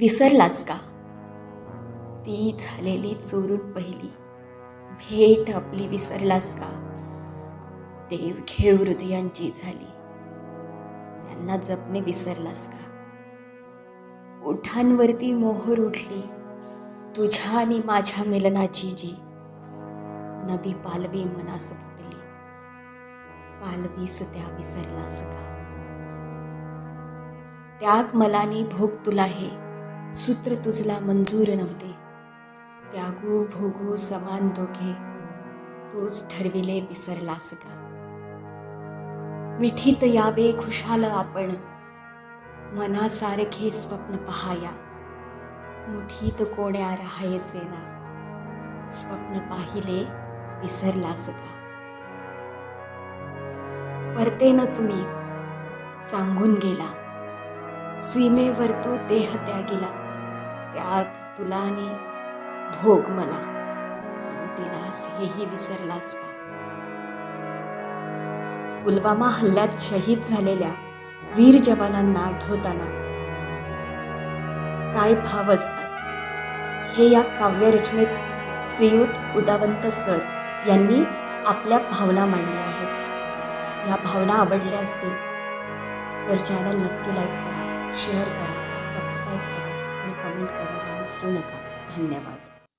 विसरलास का? ती झालेली चोरून पहिली. भेट आपली विसरलास का? देव घेव हृदयांची झाली. त्यांना जपणे विसरलास का? ओठांवरती मोहर उठली. तुझ्या आणि माझ्या मिलनाची जी नवी पालवी मनास फुटली. पालवीस त्या विसरलास का? त्याग मलानी भोग तुला हे. सूत्र तुझला मंजूर नव्हते. त्यागू भोगू समान दोघे तूच ठरविले विसरलास का? मिठीत यावे खुशाल आपण मनासारखे स्वप्न पहाया. मुठीत कोण्या राहायचे ना? स्वप्न पाहिले विसरलास का? परतेनच मी सांगून गेला. सीमेवर तू देह त्यागिला. त्याग तुला आणि भोग मला. तू दिलास हेही विसरलास का? पुलवामा हल्ल्यात शहीद झालेल्या वीर जवानांना आठवताना काय भाव असतात? हे या काव्यरचनेत श्रीयुत उदावंत सर यांनी आपल्या भावना मांडल्या आहेत. या भावना आवडल्या असतील तर चॅनल नक्की लाईक करा. शेअर करा सबस्क्राईब करा आणि कमेंट करायला विसरू नका. धन्यवाद.